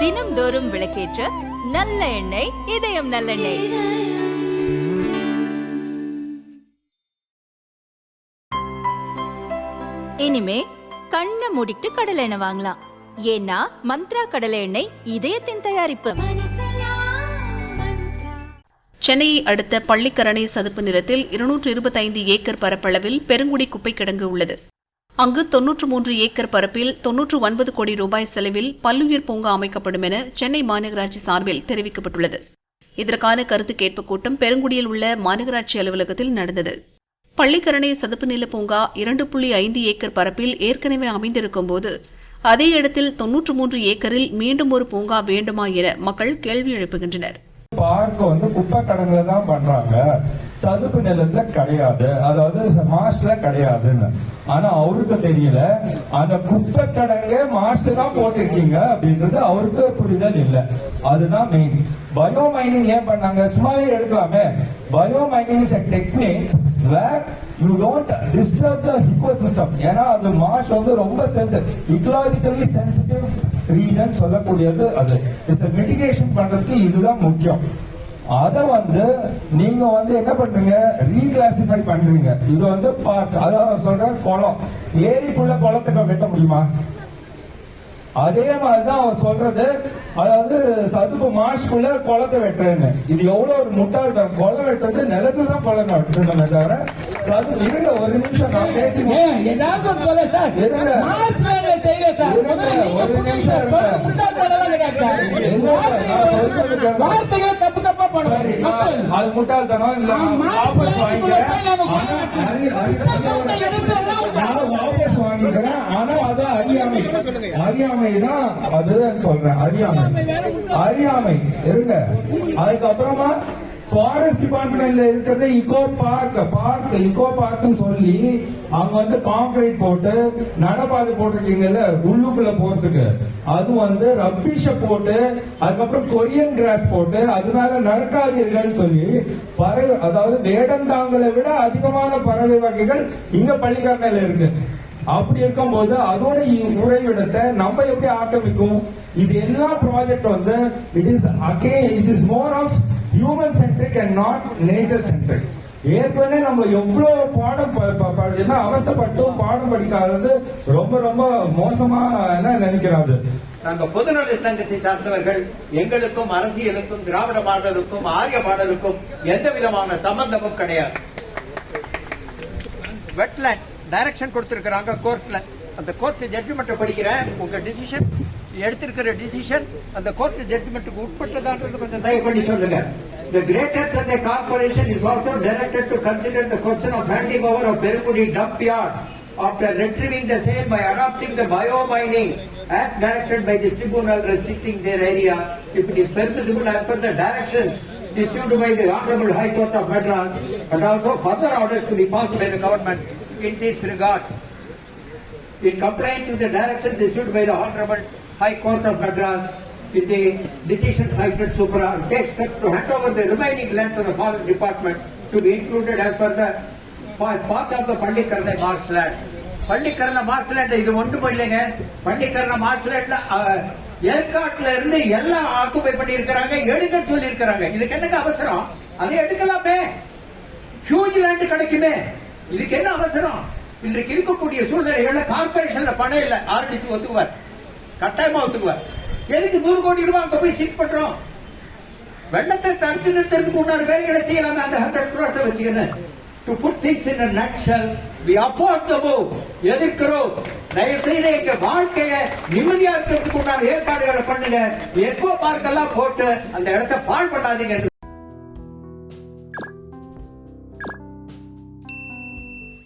தினம்தோறும் விளக்கேற்ற நல்ல எண்ணெய் இதயம் நல்லெண்ணெய். இனிமே கண்ணை மூடிட்டு கடலை எண்ணெய் வாங்கலாம். ஏன்னா மந்த்ரா கடலை எண்ணெய் இதயத்தின் தயாரிப்பு. சென்னையை அடுத்த பள்ளிக்கரணை சதுப்பு நிலத்தில் இருநூற்று இருபத்தைந்து ஏக்கர் பரப்பளவில் பெருங்குடி குப்பை கிடங்கு உள்ளது. அங்கு தொன்னூற்று மூன்று ஏக்கர் பரப்பில் தொன்னூற்று ஒன்பது கோடி ரூபாய் செலவில் பல்லுயிர் பூங்கா அமைக்கப்படும் என சென்னை மாநகராட்சி சார்பில் தெரிவிக்கப்பட்டுள்ளது. இதற்கான கருத்து கேட்பு கூட்டம் பெருங்குடியில் உள்ள மாநகராட்சி அலுவலகத்தில் நடந்தது. பள்ளிக்கரணை சதுப்பு நில பூங்கா இரண்டு புள்ளி ஐந்து ஏக்கர் பரப்பில் ஏற்கனவே அமைந்திருக்கும் போது அதே இடத்தில் தொன்னூற்று மூன்று ஏக்கரில் மீண்டும் ஒரு பூங்கா வேண்டுமா என மக்கள் கேள்வி எழுப்புகின்றனர். பார்க்க வந்து குப்பை கடங்களை தான் பண்றாங்க. சதுப்பு நிலத்துல கிடையாது. அதாவது மாஸ்ல கிடையாதுன்னு. ஆனா அவருக்கு தெரியல. அந்த குப்பை கடங்க மாஸ்டர் தான் போட்டிருக்கீங்க அப்படின்றது அவருக்கு புரிதல் இல்லை. அதுதான் மெயின் பயோ மைனிங் ஏன் பண்ணாங்க? சும்மாவே எடுக்கலாமே. Bio mining is a technique where you don't disturb the ecosystem ஏன்னா அது மாஸ் வந்து ரொம்ப சென்சிட்டிவ் இக்கலாஜிக்கலி சென்சிட்டிவ் ரீஜன் சொல்லக்கூடியது அது. இட்ஸ் மிட்டிகேஷன் பண்றதுக்கு இதுதான் முக்கியம். அத வந்து நீங்க வந்து என்ன பண்றீங்க? ரீகிளாசிஃபை பண்றீங்க. இது வந்து பார்க் அதாவது சொல்றேன் குளம். ஏரிக்குள்ள குளத்துக்கு வெட்ட முடியுமா? அதே மாதிரிதான் அவர் சொல்றது. அதாவது சதுப்பு மாசுக்குள்ள குளத்தை வெட்டுறேன்னு. இது எவ்வளவு ஒரு முட்டாள்தான் குளம் வெட்டுறது நிலத்துல தான் குளம் வெட்டுறதுமே தவிர சது இருங்க ஒரு நிமிஷம் நான் பேசி ஏதாவது சொல்ல சார். இருங்க. ஒரு நிமிஷம் வார்த்தைகள் அது முட்டாள்தனம் இல்ல. வாபஸ் வாபஸ் வாங்கிக்கிறேன். ஆனா அது அறியாமை. அறியாமை தான் அதுதான் சொல்றேன். அறியாமை. அறியாமை இருங்க. அதுக்கப்புறமா ஃபாரஸ்ட் டிபார்ட்மெண்ட்ல இருக்கிறது இக்கோ பார்க் பார்க் இக்கோ பார்க்னு சொல்லி அவங்க வந்து கான்கிரீட் போட்டு நடப்பாதை போட்டிருக்கீங்கல்ல உள்ளுக்குள்ள போறதுக்கு. அது வந்து ரப்பிஷ போட்டு அதுக்கப்புறம் கொரியன் கிராஸ் போட்டு அதனால நடக்காதீர்கள் சொல்லி பறவை அதாவது வேடந்தாங்களை விட அதிகமான பறவை வகைகள் இங்க பள்ளிக்கரணையில இருக்கு. அப்படி இருக்கும்போது அதோட இ- உறைவிடத்தை நம்ம எப்படி ஆக்கிரமிக்கும்? இது எல்லா ப்ராஜெக்ட் வந்து it is okay it is more of human centric and not nature centric ஏற்கனவே நம்ம எவ்வளவு பாடம் ப- ப- ப- என்ன அவஸ்தைப்பட்டும் பாடம் படிக்காதது ரொம்ப ரொம்ப மோசமா என்ன நினைக்கிறாரு நாங்க பொதுநல சங்கத்தை சார்ந்தவர்கள் எங்களுக்கும் அரசியலுக்கும் திராவிட மாடலுக்கும் ஆரிய மாடலுக்கும் எந்த விதமான சம்பந்தமும் கிடையாது. வெட்லேண்ட் டைரக்ஷன் கொடுத்திருக்கிறாங்க கோர்ட்ல அந்த கோர்ட் ஜட்ஜ்மெண்ட் படிக்கிறேன் உங்க டிசிஷன் எடுத்திருக்கிற டிசிஷன் அந்த கோர்ட் ஜட்ஜ்மெண்ட்டுக்கு உட்பட்டதான்றது கொஞ்சம் தயவு பண்ணி சொல்லுங்க The Greater Chennai Corporation is also directed to consider the question of handing over of Perukudi dump yard after retrieving the same by adopting the biomining as directed by the tribunal restricting their area if it is permissible as per the directions issued by the Honorable High Court of Madras and also further orders to be passed by the government in this regard. In compliance with the directions issued by the Honorable High Court of Madras, in the decision cited supra, takes steps to hand over the remaining land to the Forest Department to be included as per the as part of the Pallikarna marshland. Pallikaranai மார்ச்லேண்ட் இது ஒன்றும் இல்லைங்க பள்ளிக்கரண மார்ச்லேண்ட்ல ஏற்காட்டுல இருந்து எல்லாம் occupy பண்ணி இருக்கிறாங்க எடுக்க சொல்லி இருக்கிறாங்க இதுக்கு என்னங்க அவசரம் அதை எடுக்கலாமே ஹியூஜ் லேண்ட் கிடைக்குமே இதுக்கு என்ன அவசரம்? இன்றைக்கு இருக்கக்கூடிய சூழ்நிலைகள்ல கார்பரேஷன்ல பணம் இல்ல. ஆர்டிசி ஒத்துக்குவார். கட்டாயமா ஒத்துக்குவார். எதுக்கு நூறு கோடி ரூபாய் அங்க போய் சீட் பண்றோம்? வெள்ளத்தை தடுத்து நிறுத்துறதுக்கு உண்டான வேலைகளை செய்யலாம் அந்த ஹண்ட்ரட் க்ரோஸ் வச்சுக்கணும் to put things in nutshell we oppose the move எதிர்க்கிறோம். தயவு செய்து எங்க வாழ்க்கைய நிம்மதியா இருக்கிறதுக்கு உண்டான ஏற்பாடுகளை பண்ணுங்க. எக்கோ பார்க்கெல்லாம் போட்டு அந்த இடத்தை பாழ் பண்ணாதீங்க.